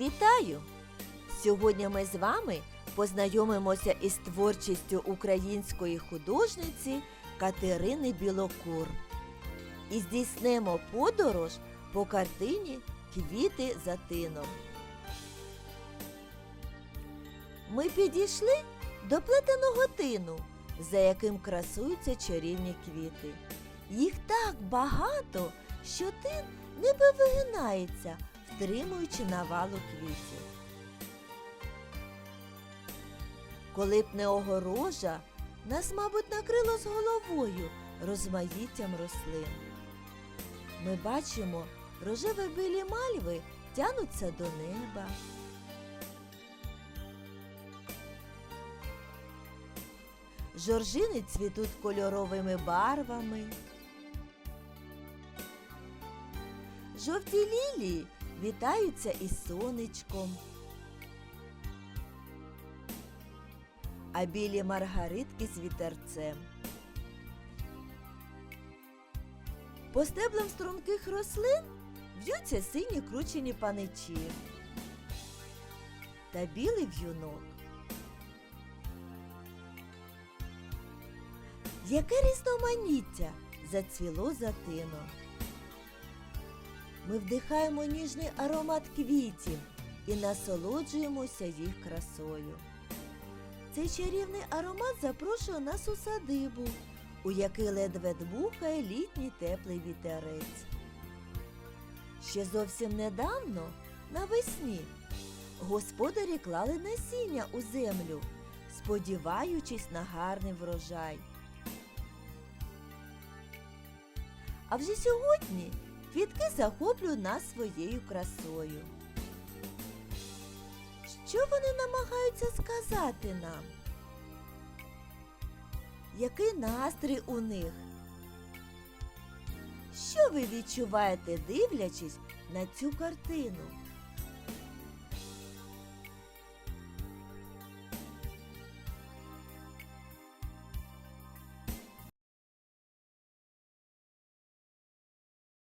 Вітаю! Сьогодні ми з вами познайомимося із творчістю української художниці Катерини Білокур і здійснимо подорож по картині Квіти за тином. Ми підійшли до плетеного тину, за яким красуються чарівні квіти. Їх так багато, що тин ніби вигинається, втримуючи навалу квітів. Коли б не огорожа, нас, мабуть, накрило з головою розмаїттям рослин. Ми бачимо, рожеві білі мальви тянуться до неба. Жоржини цвітуть кольоровими барвами. Жовті лілії вітаються із сонечком. А білі маргаритки з вітерцем. По стеблам струнких рослин в'ються сині кручені паничі та білий в'юнок. Яке різноманіття зацвіло за тином. Ми вдихаємо ніжний аромат квітів і насолоджуємося їх красою. Цей чарівний аромат запрошує нас у садибу, у який ледве дмухає літній теплий вітерець. Ще зовсім недавно, навесні, господарі клали насіння у землю, сподіваючись на гарний врожай. А вже сьогодні квітки захоплюють нас своєю красою. Що вони намагаються сказати нам? Який настрій у них? Що ви відчуваєте, дивлячись на цю картину?